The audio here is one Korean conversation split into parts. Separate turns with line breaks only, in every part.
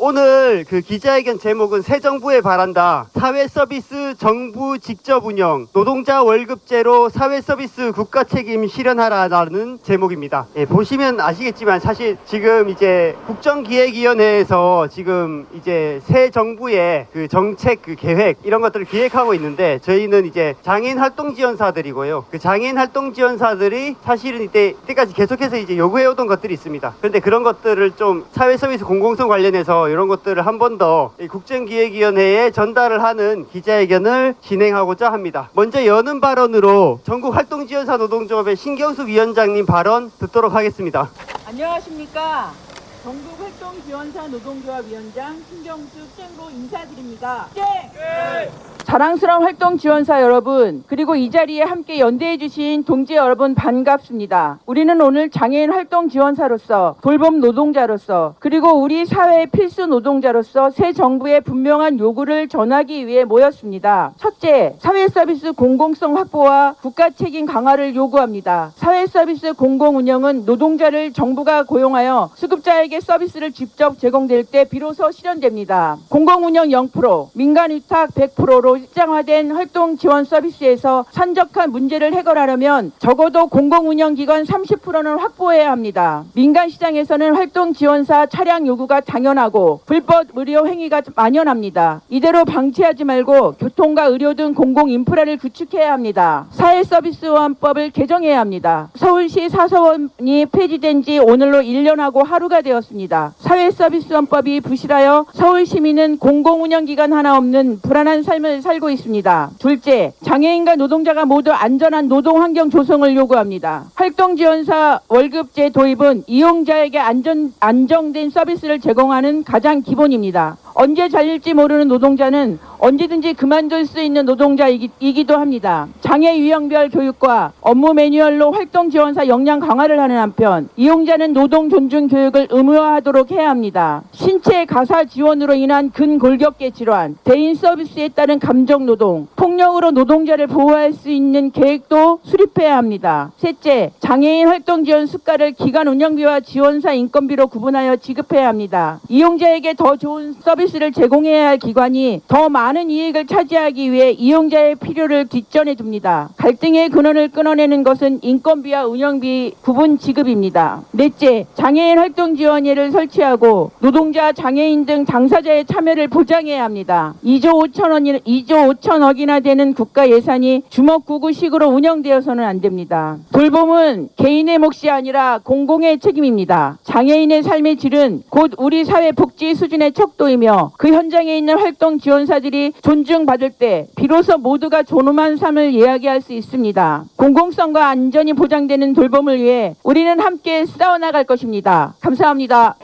오늘 그 기자회견 제목은 새 정부에 바란다. 사회 서비스 정부 직접 운영, 노동자 월급제로 사회 서비스 국가 책임 실현하라라는 제목입니다. 예, 보시면 아시겠지만 사실 지금 이제 국정기획위원회에서 지금 이제 새 정부의 그 정책 그 계획 이런 것들을 기획하고 있는데 저희는 이제 장애인 활동 지원사들이고요. 그 장애인 활동 지원사들이 사실은 이때 이때까지 계속해서 이제 요구해오던 것들이 있습니다. 그런데 그런 것들을 좀 사회 서비스 공공성 관련해서 이런 것들을 한 번 더 국정기획위원회에 전달을 하는 기자회견을 진행하고자 합니다. 먼저 여는 발언으로 전국 활동지원사 노동조합의 신경수 위원장님 발언 듣도록 하겠습니다.
안녕하십니까. 전국 활동 지원사 노동조합 위원장 신경수 땡으로 인사드립니다. 땡! 자랑스러운 활동 지원사 여러분, 그리고 이 자리에 함께 연대해 주신 동지 여러분 반갑습니다. 우리는 오늘 장애인 활동 지원사로서 돌봄 노동자로서 그리고 우리 사회의 필수 노동자로서 새 정부의 분명한 요구를 전하기 위해 모였습니다. 첫째, 사회 서비스 공공성 확보와 국가 책임 강화를 요구합니다. 사회 서비스 공공 운영은 노동자를 정부가 고용하여 수급자에게 서비스를 직접 제공될 때 비로소 실현됩니다. 공공 운영 0%, 민간 위탁 100%로 일장화된 활동 지원 서비스에서 산적한 문제를 해결하려면 적어도 공공 운영 기관 30%는 확보해야 합니다. 민간 시장에서는 활동 지원사 차량 요구가 당연하고 불법 의료 행위가 만연합니다. 이대로 방치하지 말고 교통과 의료 등 공공 인프라를 구축해야 합니다. 사회 서비스원법을 개정해야 합니다. 서울시 사서원이 폐지된 지 오늘로 1년하고 하루가 되었습니다. 사회 서비스원법이 부실하여 서울 시민은 공공 운영 기관 하나 없는 불안한 삶을 살고 있습니다. 둘째, 장애인과 노동자가 모두 안전한 노동 환경 조성을 요구합니다. 활동 지원사 월급제 도입은 이용자에게 안전 안정된 서비스를 제공하는 가장 기본입니다. 언제 잘릴지 모르는 노동자는 언제든지 그만둘 수 있는 노동자이기도 합니다. 장애 유형별 교육과 업무 매뉴얼로 활동 지원사 역량 강화를 하는 한편 이용자는 노동 존중 교육을 의무화하도록 해야 합니다. 신체 가사 지원으로 인한 근골격계 질환, 대인 서비스에 따른 감정 노동, 폭력으로 노동자를 보호할 수 있는 계획도 수립해야 합니다. 셋째, 장애인 활동 지원 수가를 기관 운영비와 지원사 인건비로 구분하여 지급해야 합니다. 이용자에게 더 좋은 서비스를 제공해야 할 기관이 더 많은 이익을 차지하기 위해 이용자의 필요를 뒷전에 둡니다. 갈등의 근원을 끊어내는 것은 인건비와 운영비 구분 지급입니다. 넷째, 장애인 활동 지원회를 설치하고 노동자, 장애인 등 당사자의 참여를 보장해야 합니다. 2조 5천 원이 2조 5천억이나 되는 국가 예산이 주먹구구식으로 운영되어서는 안 됩니다. 돌봄은 개인의 몫이 아니라 공공의 책임입니다. 장애인의 삶의 질은 곧 우리 사회 복지 수준의 척도이며 그 현장에 있는 활동 지원사들이 존중받을 때 비로소 모두가 존엄한 삶을 이야기할 수 있습니다. 공공성과 안전이 보장되는 돌봄을 위해 우리는 함께 싸워나갈 것입니다. 감사합니다.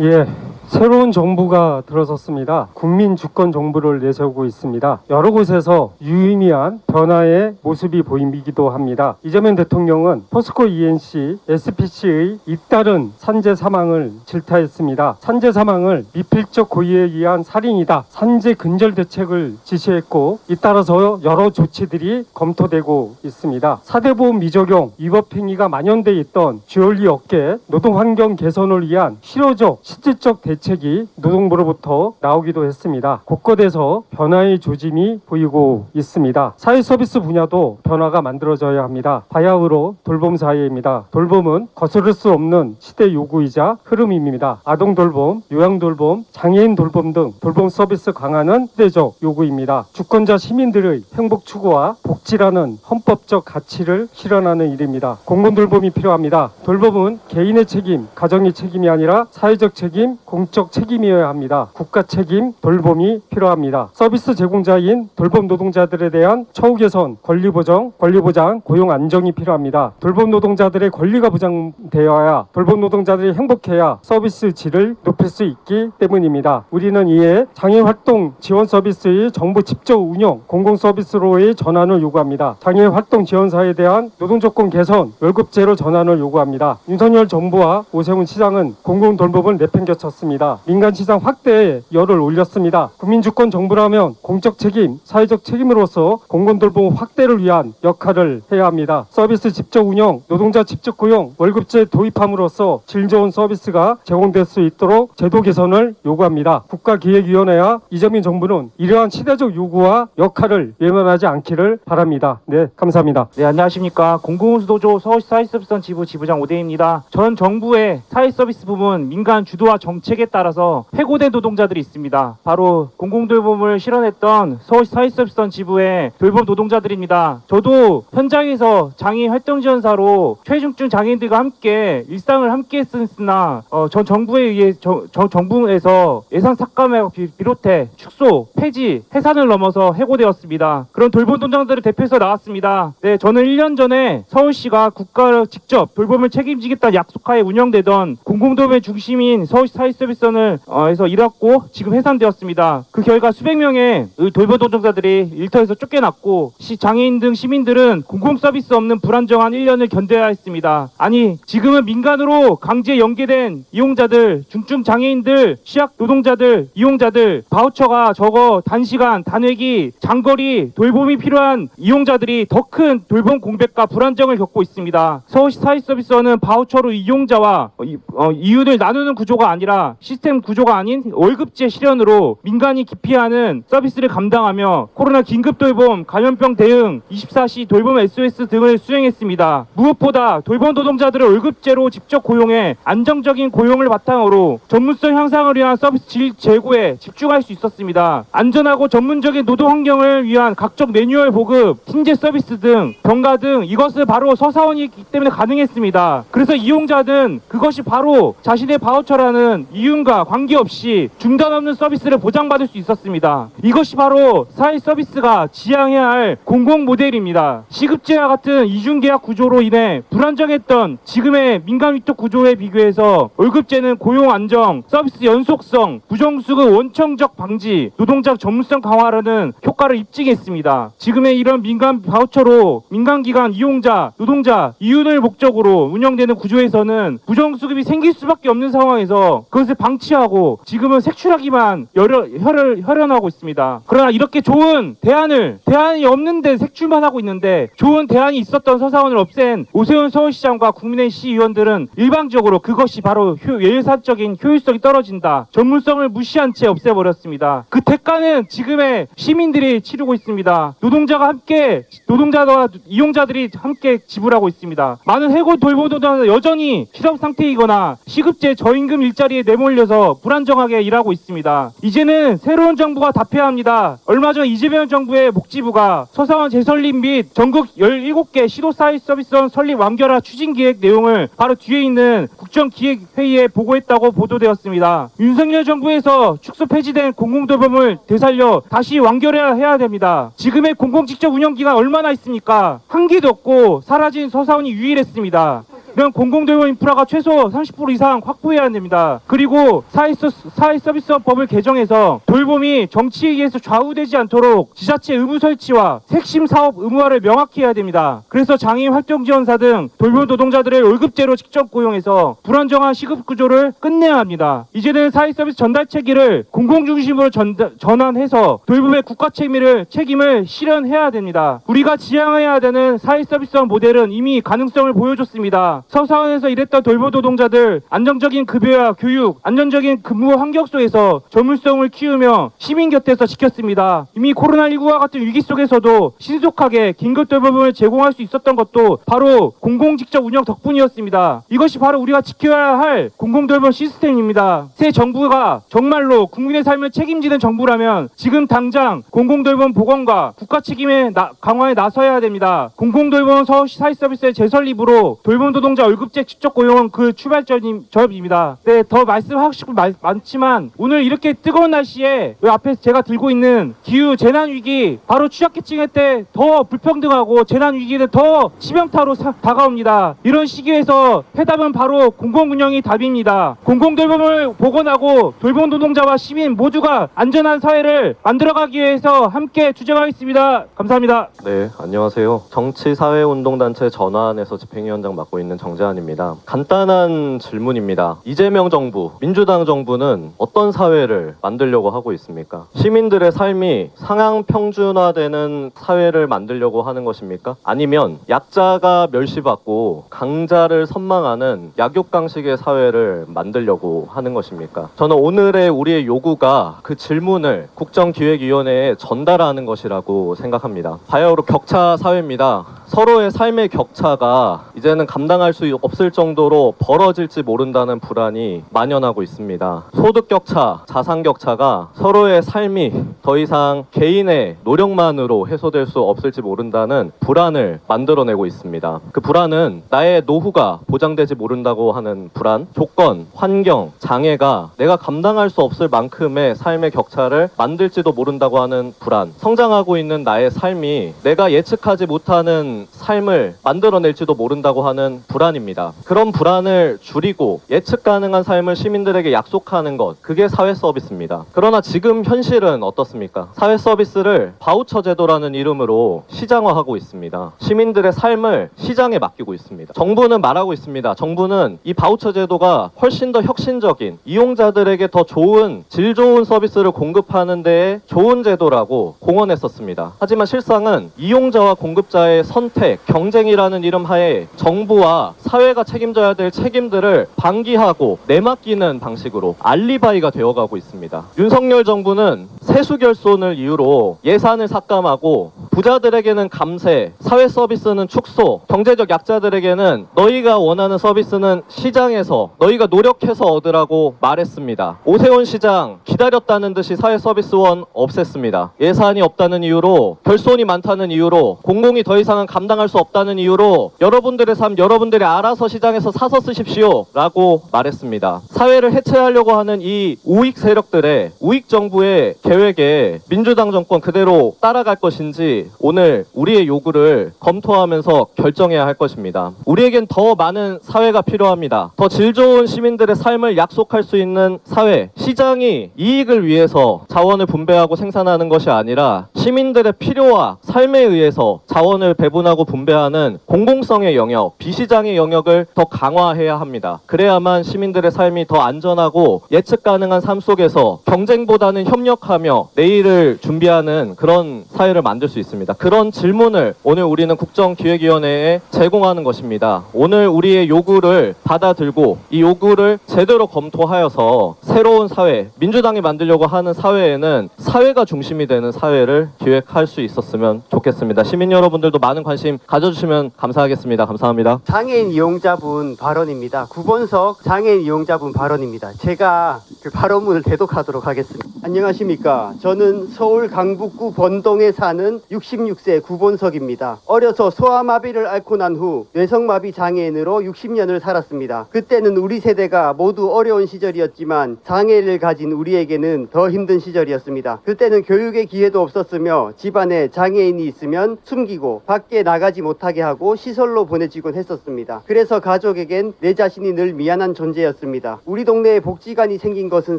예, 새로운 정부가 들어섰습니다. 국민 주권 정부를 내세우고 있습니다. 여러 곳에서 유의미한 변화의 모습이 보이기도 합니다. 이재명 대통령은 포스코 ENC, SPC의 잇따른 산재 사망을 질타했습니다. 산재 사망을 미필적 고의에 의한 살인이다. 산재 근절 대책을 지시했고 잇따라서 여러 조치들이 검토되고 있습니다. 사대보험 미적용 위법 행위가 만연돼 있던 주얼리 업계 노동 환경 개선을 위한 실효적 실질적 대책 이 노동부로부터 나오기도 했습니다. 곳곳에서 변화의 조짐이 보이고 있습니다. 사회 서비스 분야도 변화가 만들어져야 합니다. 바야흐로 돌봄 사회입니다. 돌봄은 거스를 수 없는 시대 요구이자 흐름입니다. 아동 돌봄, 요양 돌봄, 장애인 돌봄 등 돌봄 서비스 강화는 시대적 요구입니다. 주권자 시민들의 행복 추구와 복지라는 헌법적 가치를 실현하는 일입니다. 공공 돌봄이 필요합니다. 돌봄은 개인의 책임, 가정의 책임이 아니라 사회적 책임, 공적 책임이어야 합니다. 국가 책임, 돌봄이 필요합니다. 서비스 제공자인 돌봄 노동자들에 대한 처우 개선, 권리 보정, 권리 보장, 고용 안정이 필요합니다. 돌봄 노동자들의 권리가 보장되어야 돌봄 노동자들이 행복해야 서비스 질을 높일 수 있기 때문입니다. 우리는 이에 장애 활동 지원 서비스의 정부 직접 운영, 공공 서비스로의 전환을 요구합니다. 장애 활동 지원사에 대한 노동 조건 개선, 월급제로 전환을 요구합니다. 윤석열 정부와 오세훈 시장은 공공 돌봄을 내팽개쳤습니다. 있습니다. 민간 시장 확대에 열을 올렸습니다. 국민주권 정부라면 공적 책임, 사회적 책임으로서 공공돌봄 확대를 위한 역할을 해야 합니다. 서비스 직접 운영, 노동자 직접 고용, 월급제 도입함으로써 질 좋은 서비스가 제공될 수 있도록 제도 개선을 요구합니다. 국가기획위원회와 이재민 정부는 이러한 시대적 요구와 역할을 외면하지 않기를 바랍니다. 네, 감사합니다.
네, 안녕하십니까. 공공운수도조 서울시 사회서비스원 지부 지부장 오대입니다. 전 정부의 사회서비스 부문 민간 주도와 정책에 따라서 해고된 노동자들이 있습니다. 바로 공공돌봄을 실현했던 서울시 사회서비스원 지부의 돌봄 노동자들입니다. 저도 현장에서 장애인 활동 지원사로 최중증 장애인들과 함께 일상을 함께 했으나 어, 전 정부에 의해 저, 저 정부에서 예산 삭감에 비- 비롯해 축소, 폐지, 해산을 넘어서 해고되었습니다. 그런 돌봄 노동자들을 대표해서 나왔습니다. 네, 저는 1년 전에 서울시가 국가로 직접 돌봄을 책임지겠다는 약속하에 운영되던 공공돌봄의 중심인 서울시 사회서비스 원을 어, 해서 일했고 지금 해산되었습니다. 그 결과 수백 명의 의 돌봄 노동자들이 일터에서 쫓겨났고 시 장애인 등 시민들은 공공 서비스 없는 불안정한 1년을 견뎌야 했습니다. 아니 지금은 민간으로 강제 연계된 이용자들, 중증 장애인들, 취약 노동자들, 이용자들 바우처가 적어 단시간, 단회기, 장거리 돌봄이 필요한 이용자들이 더 큰 돌봄 공백과 불안정을 겪고 있습니다. 서울시 사회서비스원은 바우처로 이용자와 어, 이- 어, 나누는 구조가 아니라 시스템 구조가 아닌 월급제 실현으로 민간이 기피하는 서비스를 감당하며 코로나 긴급 돌봄, 감염병 대응, 24시 돌봄 SOS 등을 수행했습니다. 무엇보다 돌봄 노동자들을 월급제로 직접 고용해 안정적인 고용을 바탕으로 전문성 향상을 위한 서비스 질 제고에 집중할 수 있었습니다. 안전하고 전문적인 노동 환경을 위한 각종 매뉴얼 보급, 팀제 서비스 등 병가 등 이것을 바로 서사원이기 때문에 가능했습니다. 그래서 이용자는 그것이 바로 자신의 바우처라는 이 윤과 관계없이 중단 없는 서비스를 보장받을 수 있었습니다. 이것이 바로 사회 서비스가 지향해야 할 공공 모델입니다. 시급제와 같은 이중계약 구조로 인해 불안정했던 지금의 민간 위탁 구조에 비교해서 월급제는 고용 안정, 서비스 연속성, 부정수급 원청적 방지, 노동자 전문성 강화라는 효과를 입증했습니다. 지금의 이런 민간 바우처로 민간기관 이용자, 노동자, 이윤을 목적으로 운영되는 구조에서는 부정수급이 생길 수밖에 없는 상황에서 그것을 방치하고 지금은 색출하기만 열려, 혈을, 혈연하고 있습니다. 그러나 이렇게 좋은 대안을, 대안이 없는데 색출만 하고 있는데 좋은 대안이 있었던 서사원을 없앤 오세훈 서울시장과 국민의 시의원들은 일방적으로 그것이 바로 효, 예산적인 효율성이 떨어진다. 전문성을 무시한 채 없애버렸습니다. 그 대가는 지금의 시민들이 치르고 있습니다. 노동자가 함께, 노동자와 이용자들이 함께 지불하고 있습니다. 많은 해고 돌봄 노동자는 여전히 실업 상태이거나 시급제 저임금 일자리에 내몰 려서 불안정하게 일하고 있습니다. 이제는 새로운 정부가 답해야 합니다. 얼마 전 이재명 정부의 목지부가 서사원 재설립 및 전국 17개 시도사회 서비스원 설립 완결화 추진 계획 내용을 바로 뒤에 있는 국정기획회의에 보고했다고 보도되었습니다. 윤석열 정부에서 축소 폐지된 공공돌봄을 되살려 다시 완결해야 해야 됩니다. 지금의 공공직접 운영기간 얼마나 있습니까? 한 개도 없고 사라진 서사원이 유일했습니다. 이런 공공돌봄 인프라가 최소 30% 이상 확보해야 됩니다. 그리고 사회, 서, 사회 서비스법을 개정해서 돌봄이 정치에 의해서 좌우되지 않도록 지자체 의무 설치와 핵심 사업 의무화를 명확히 해야 됩니다. 그래서 장애인 활동 지원사 등 돌봄 노동자들을 월급제로 직접 고용해서 불안정한 시급 구조를 끝내야 합니다. 이제는 사회 서비스 전달 체계를 공공 중심으로 전, 전환해서 돌봄의 국가 책임을 책임을 실현해야 됩니다. 우리가 지향해야 되는 사회 서비스원 모델은 이미 가능성을 보여줬습니다. 서사원에서 일했던 돌봄 노동자들 안정적인 급여와 교육, 안정적인 근무 환경 속에서 전문성을 키우며 시민 곁에서 지켰습니다. 이미 코로나19와 같은 위기 속에서도 신속하게 긴급 돌봄을 제공할 수 있었던 것도 바로 공공 직접 운영 덕분이었습니다. 이것이 바로 우리가 지켜야 할 공공 돌봄 시스템입니다. 새 정부가 정말로 국민의 삶을 책임지는 정부라면 지금 당장 공공 돌봄 보건과 국가 책임의 나- 강화에 나서야 됩니다. 공공 돌봄 서울시 사회 서비스의 재설립으로 돌봄 노동자 월급제 직접 고용은 그 출발점입니다. 네, 더 말씀하고 싶은 말 많지만 오늘 이렇게 뜨거운 날씨에 이 앞에 제가 들고 있는 기후 재난 위기 바로 취약계층의 때더 불평등하고 재난 위기는 더 치명타로 사- 다가옵니다. 이런 시기에서 해답은 바로 공공 운영이 답입니다. 공공 돌봄을 복원하고 돌봄 노동자와 시민 모두가 안전한 사회를 만들어가기 위해서 함께 투쟁하겠습니다. 감사합니다.
네, 안녕하세요. 정치 사회 운동 단체 전환에서 집행위원장 맡고 있는 정재환입니다. 간단한 질문입니다. 이재명 정부, 민주당 정부는 어떤 사회를 만들려고 하고 있습니까? 시민들의 삶이 상향 평준화되는 사회를 만들려고 하는 것입니까? 아니면 약자가 멸시받고 강자를 선망하는 약육강식의 사회를 만들려고 하는 것입니까? 저는 오늘의 우리의 요구가 그 질문을 국정기획위원회에 전달하는 것이라고 생각합니다. 바야흐로 격차 사회입니다. 서로의 삶의 격차가 이제는 감당할 수 없을 정도로 벌어질지 모른다는 불안이 만연하고 있습니다. 소득 격차, 자산 격차가 서로의 삶이 더 이상 개인의 노력만으로 해소될 수 없을지 모른다는 불안을 만들어내고 있습니다. 그 불안은 나의 노후가 보장되지 모른다고 하는 불안, 조건, 환경, 장애가 내가 감당할 수 없을 만큼의 삶의 격차를 만들지도 모른다고 하는 불안, 성장하고 있는 나의 삶이 내가 예측하지 못하는 삶을 만들어낼지도 모른다고 하는 불안입니다. 그런 불안을 줄이고 예측 가능한 삶을 시민들에게 약속하는 것, 그게 사회 서비스입니다. 그러나 지금 현실은 어떻습니까? 사회 서비스를 바우처 제도라는 이름으로 시장화하고 있습니다. 시민들의 삶을 시장에 맡기고 있습니다. 정부는 말하고 있습니다. 정부는 이 바우처 제도가 훨씬 더 혁신적인 이용자들에게 더 좋은 질 좋은 서비스를 공급하는 데에 좋은 제도라고 공언했었습니다. 하지만 실상은 이용자와 공급자의 선택, 경쟁이라는 이름 하에 정부와 사회가 책임져야 될 책임들을 방기하고 내맡기는 방식으로 알리바이가 되어가고 있습니다. 윤석열 정부는 세수 결손을 이유로 예산을 삭감하고 부자들에게는 감세, 사회 서비스는 축소, 경제적 약자들에게는 너희가 원하는 서비스는 시장에서 너희가 노력해서 얻으라고 말했습니다. 오세훈 시장 기다렸다는 듯이 사회 서비스원 없앴습니다. 예산이 없다는 이유로 결손이 많다는 이유로 공공이 더 이상은 감당할 수 없다는 이유로 여러분들의 삶 여러분들이 알아서 시장에서 사서 쓰십시오라고 말했습니다. 사회를 해체하려고 하는 이 우익 세력들의 우익 정부의 계획에 민주당 정권 그대로 따라갈 것인지 오늘 우리의 요구를 검토하면서 결정해야 할 것입니다. 우리에겐 더 많은 사회가 필요합니다. 더 질 좋은 시민들의 삶을 약속할 수 있는 사회, 시장이 이익을 위해서 자원을 분배하고 생산하는 것이 아니라 시민들의 필요와 삶에 의해서 자원을 배분하고 분배하는 공공성의 영역, 비시장의 영역을 더 강화해야 합니다. 그래야만 시민들의 삶이 더 안전하고 예측 가능한 삶 속에서 경쟁보다는 협력하며 내일을 준비하는 그런 사회를 만들 수 있습니다. 그런 질문을 오늘 우리는 국정기획위원회에 제공하는 것입니다. 오늘 우리의 요구를 받아들고 이 요구를 제대로 검토하여서 새로운 사회, 민주당이 만들려고 하는 사회에는 사회가 중심이 되는 사회를 기획할 수 있었으면 좋겠습니다. 시민 여러분들도 많은 관심 가져주시면 감사하겠습니다. 감사합니다.
장애인 이용자분 발언입니다. 9번석 장애인 이용자분 발언입니다. 제가 그 발언문을 대독하도록 하겠습니다. 안녕하십니까. 저는 서울 강북구 번동에 사는 66세 9번석입니다. 어려서 소아마비를 앓고 난 후 뇌성마비 장애인으로 60년을 살았습니다. 그때는 우리 세대가 모두 어려운 시절이었지만 장애를 가진 우리에게는 더 힘든 시절이었습니다. 그때는 교육의 기회도 없었으며 집안에 장애인이 있으면 숨기고 밖에 나가지 못하게 하고 시설로 보내지곤 했었습니다. 그래서 가족에겐 내 자신이 늘 미안한 존재였습니다. 우리 동네에 복지관이 생긴 것은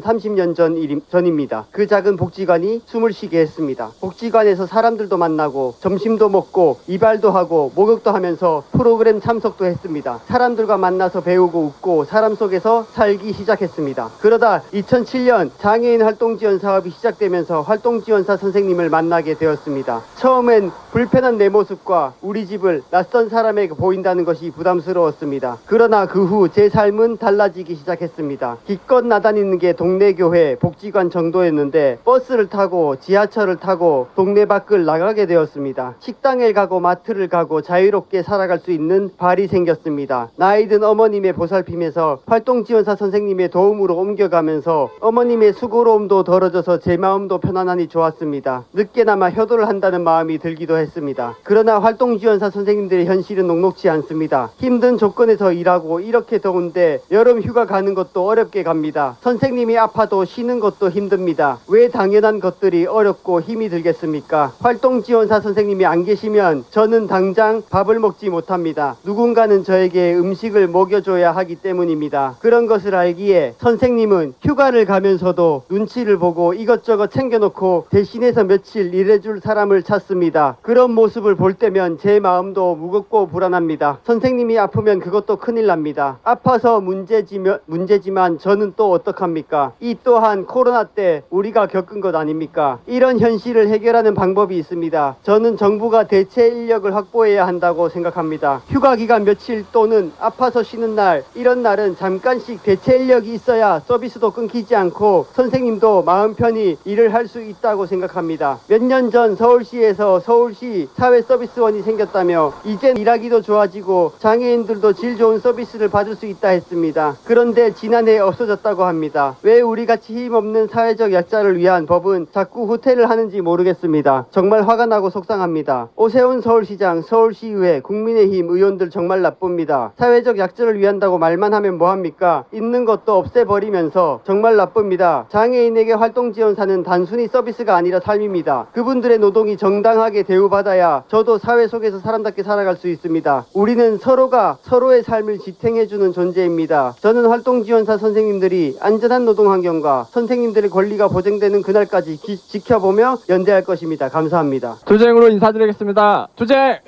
30년 전 일임, 전입니다. 그 작은 복지관이 숨을 쉬게 했습니다. 복지관에서 사람들도 만나고 점심도 먹고 이발도 하고 목욕도 하면서 프로그램 참석도 했습니다. 사람들과 만나서 배우고 웃고 사람 속에서 살기 시작했습니다. 그러다 2007년 장애인 활동 지원 사업이 시작되면서 활동 지원사 선생님을 만나게 되었습니다. 처음엔 불편한 내 모습과 우리 집을 낯선 사람에게 보인다는 것이 부담스러웠습니다. 그러나 그 후 제 삶은 달라지기 시작했습니다. 기껏 나다니는 게 동네 교회 복지관 정도였는데 버스를 타고 지하철을 타고 동네 밖을 나가게 되었습니다. 식당에 가고 마트를 가고 자유롭게 살아갈 수 있는 발이 생겼습니다. 나이 든 어머님의 보살핌에서 활동 지원사 선생님의 도움으로 옮겨가면서 어머님의 수고로움도 덜어져서 제 마음도 편안하니 좋았습니다. 늦게나마 효도를 한다는 마음이 들기도 했습니다. 그러나 활동 지원사 선생님들의 현실은 녹록지 않습니다. 힘든 조건에서 일하고 이렇게 더운데 여름 휴가 가는 것도 어렵게 갑니다. 선생님 선생님이 아파도 쉬는 것도 힘듭니다. 왜 당연한 것들이 어렵고 힘이 들겠습니까? 활동 지원사 선생님이 안 계시면 저는 당장 밥을 먹지 못합니다. 누군가는 저에게 음식을 먹여줘야 하기 때문입니다. 그런 것을 알기에 선생님은 휴가를 가면서도 눈치를 보고 이것저것 챙겨놓고 대신해서 며칠 일해줄 사람을 찾습니다. 그런 모습을 볼 때면 제 마음도 무겁고 불안합니다. 선생님이 아프면 그것도 큰일 납니다. 아파서 문제지면, 문제지만 저는 또 어떡합니까? 이 또한 코로나 때 우리가 겪은 것 아닙니까? 이런 현실을 해결하는 방법이 있습니다. 저는 정부가 대체 인력을 확보해야 한다고 생각합니다. 휴가 기간 며칠 또는 아파서 쉬는 날, 이런 날은 잠깐씩 대체 인력이 있어야 서비스도 끊기지 않고 선생님도 마음 편히 일을 할 수 있다고 생각합니다. 몇 년 전 서울시에서 서울시 사회서비스원이 생겼다며 이젠 일하기도 좋아지고 장애인들도 질 좋은 서비스를 받을 수 있다 했습니다. 그런데 지난해 없어졌다고 합니다. 왜 우리 같이 힘없는 사회적 약자를 위한 법은 자꾸 후퇴를 하는지 모르겠습니다. 정말 화가 나고 속상합니다. 오세훈 서울시장, 서울시의회, 국민의힘 의원들 정말 나쁩니다. 사회적 약자를 위한다고 말만 하면 뭐합니까? 있는 것도 없애버리면서 정말 나쁩니다. 장애인에게 활동 지원사는 단순히 서비스가 아니라 삶입니다. 그분들의 노동이 정당하게 대우받아야 저도 사회 속에서 사람답게 살아갈 수 있습니다. 우리는 서로가 서로의 삶을 지탱해주는 존재입니다. 저는 활동 지원사 선생님들이 안전한 노동 환경과 선생님들의 권리가 보장되는 그날까지 기- 지켜보며 연대할 것입니다. 감사합니다.
투쟁으로 인사드리겠습니다. 투쟁!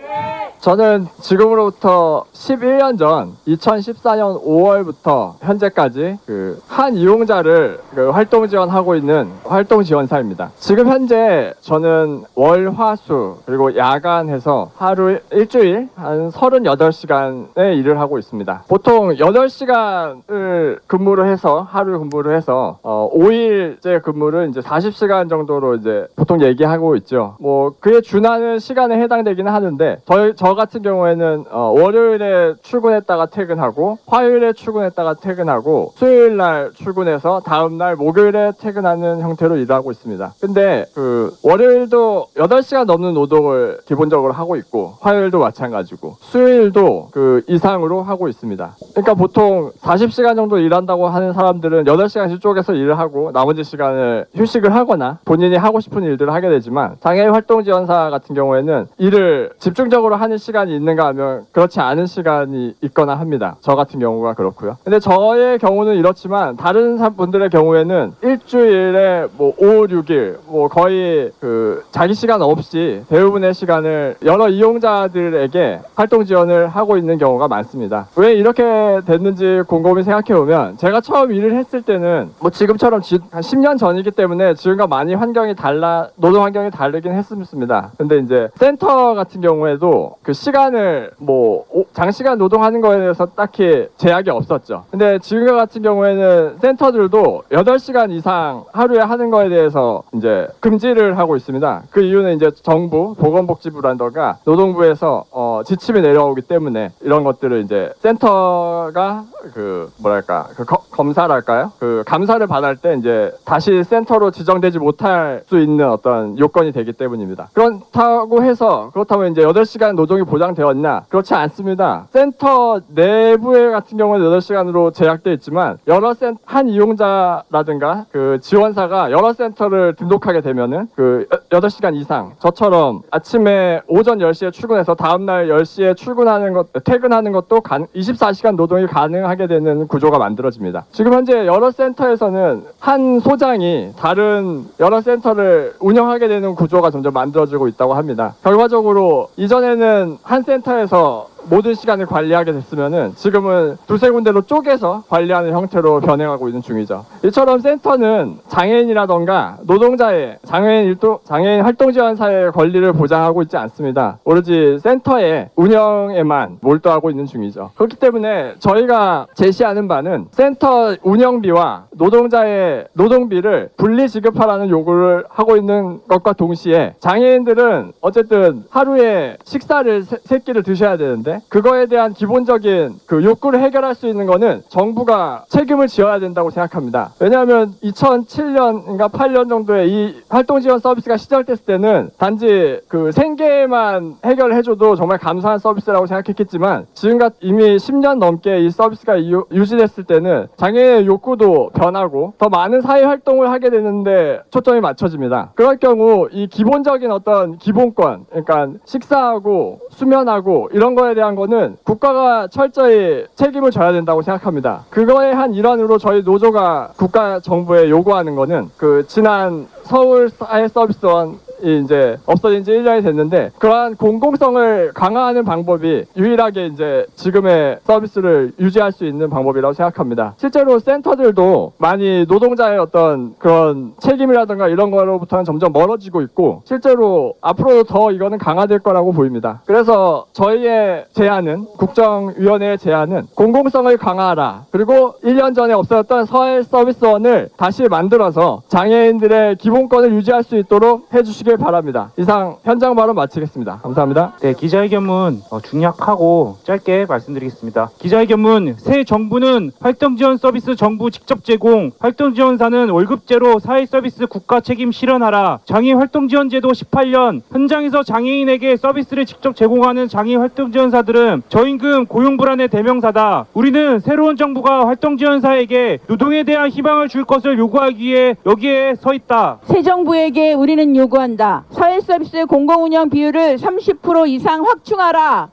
저는 지금으로부터 11년 전 2014년 5월부터 현재까지 그 한 이용자를 그 활동 지원하고 있는 활동 지원사입니다. 지금 현재 저는 월, 화, 수 그리고 야간해서 하루 일주일 한 38시간의 일을 하고 있습니다. 보통 8시간을 근무를 해서 하루 근무를 해서 어, 5일째 근무를 이제 40시간 정도로 이제 보통 얘기하고 있죠. 뭐 그에 준하는 시간에 해당되기는 하는데 저, 저 같은 경우에는 어, 월요일에 출근했다가 퇴근하고 화요일에 출근했다가 퇴근하고 수요일 날 출근해서 다음 날 목요일에 퇴근하는 형태로 일하고 있습니다. 근데 그 월요일도 8시간 넘는 노동을 기본적으로 하고 있고 화요일도 마찬가지고 수요일도 그 이상으로 하고 있습니다. 그러니까 보통 40시간 정도 일한다고 하는 사람들은 8 시간씩 쪼개서 일을 하고 나머지 시간을 휴식을 하거나 본인이 하고 싶은 일들을 하게 되지만 장애인 활동 지원사 같은 경우에는 일을 집중적으로 하는 시간이 있는가 하면 그렇지 않은 시간이 있거나 합니다. 저 같은 경우가 그렇고요. 근데 저의 경우는 이렇지만 다른 사- 분들의 경우에는 일주일에 뭐 5, 6일 뭐 거의 그 자기 시간 없이 대부분의 시간을 여러 이용자들에게 활동 지원을 하고 있는 경우가 많습니다. 왜 이렇게 됐는지 곰곰이 생각해 보면 제가 처음 일을 했을 때는 뭐 지금처럼 지- 한 10년 전이기 때문에 지금과 많이 환경이 달라 노동 환경이 다르긴 했습니다. 근데 이제 센터 같은 경우에도 그 시간을 뭐 오- 장시간 노동하는 거에 대해서 딱히 제약이 없었죠. 근데 지금 같은 경우에는 센터들도 8시간 이상 하루에 하는 거에 대해서 이제 금지를 하고 있습니다. 그 이유는 이제 정부 보건복지부란던가 노동부에서 어, 지침이 내려오기 때문에 이런 것들을 이제 센터가 그 뭐랄까 그 거- 검사랄까요? 그 감사를 받을 때 이제 다시 센터로 지정되지 못할 수 있는 어떤 요건이 되기 때문입니다. 그렇다고 해서 그렇다면 이제 8시간 노동이 보장되었냐? 그렇지 않습니다. 센터 내부에 같은 경우는 8시간으로 제약되어 있지만 여러 센, 한 이용자라든가 그 지원사가 여러 센터를 등록하게 되면은 그 8시간 이상 저처럼 아침에 오전 10시에 출근해서 다음날 10시에 출근하는 것, 퇴근하는 것도 가, 24시간 노동이 가능하게 되는 구조가 만들어집니다. 지금 현재 여러 센터에서는 한 소장이 다른 여러 센터를 운영하게 되는 구조가 점점 만들어지고 있다고 합니다. 결과적으로 이전에는 한 센터에서 모든 시간을 관리하게 됐으면은 지금은 두세 군데로 쪼개서 관리하는 형태로 변해가고 있는 중이죠. 이처럼 센터는 장애인이라던가 노동자의 장애인 일동 장애인 활동 지원사의 권리를 보장하고 있지 않습니다. 오로지 센터의 운영에만 몰두하고 있는 중이죠. 그렇기 때문에 저희가 제시하는 바는 센터 운영비와 노동자의 노동비를 분리 지급하라는 요구를 하고 있는 것과 동시에 장애인들은 어쨌든 하루에 식사를 세, 세 끼를 드셔야 되는데 있는데 그거에 대한 기본적인 그 욕구를 해결할 수 있는 거는 정부가 책임을 지어야 된다고 생각합니다. 왜냐하면 2007년인가 8년 정도에 이 활동 지원 서비스가 시작됐을 때는 단지 그 생계만 해결을 해줘도 정말 감사한 서비스라고 생각했겠지만 지금같 이미 10년 넘게 이 서비스가 유, 유지됐을 때는 장애인의 욕구도 변하고 더 많은 사회 활동을 하게 되는데 초점이 맞춰집니다. 그럴 경우 이 기본적인 어떤 기본권, 그러니까 식사하고 수면하고 이런 거에 대한 거는 국가가 철저히 책임을 져야 된다고 생각합니다. 그거의 한 일환으로 저희 노조가 국가 정부에 요구하는 거는 그 지난 서울 사회 서비스원 이 이제 없어진 지 1년이 됐는데 그러한 공공성을 강화하는 방법이 유일하게 이제 지금의 서비스를 유지할 수 있는 방법이라고 생각합니다. 실제로 센터들도 많이 노동자의 어떤 그런 책임이라든가 이런 거로부터는 점점 멀어지고 있고 실제로 앞으로도 더 이거는 강화될 거라고 보입니다. 그래서 저희의 제안은 국정위원회의 제안은 공공성을 강화하라. 그리고 1년 전에 없어졌던 서해 서비스원을 다시 만들어서 장애인들의 기본권을 유지할 수 있도록 해주시길 바랍니다. 이상 현장 발언 마치겠습니다. 감사합니다.
네, 기자회견문 어, 중약하고 짧게 말씀드리겠습니다. 기자회견문 새 정부는 활동 지원 서비스 정부 직접 제공, 활동 지원사는 월급제로 사회 서비스 국가 책임 실현하라. 장애 활동 지원 제도 18년 현장에서 장애인에게 서비스를 직접 제공하는 장애 활동 지원사들은 저임금 고용 불안의 대명사다. 우리는 새로운 정부가 활동 지원사에게 노동에 대한 희망을 줄 것을 요구하기 위해 여기에 서 있다.
새 정부에게 우리는 요구한다. 사회 서비스 공공 운영 비율을 30% 이상 확충하라.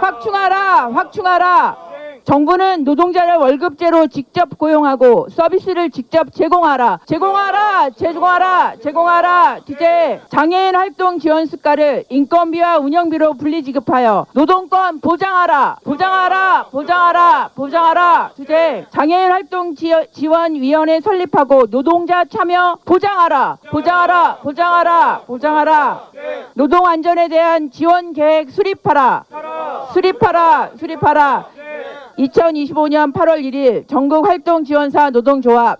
확충하라. 확충하라. 정부는 노동자를 월급제로 직접 고용하고 서비스를 직접 제공하라. 제공하라. 제공하라. 제공하라. 주제 장애인 활동 지원 수가를 인건비와 운영비로 분리 지급하여 노동권 보장하라. 보장하라. 보장하라. 보장하라. 주제 장애인 활동 지원- 지원 위원회 설립하고 노동자 참여 보장하라. 보장하라. 보장하라. 보장하라. 노동 안전에 대한 지원 계획 수립하라. 수립하라. 수립하라. 2025년 8월 1일 전국 활동 지원사 노동조합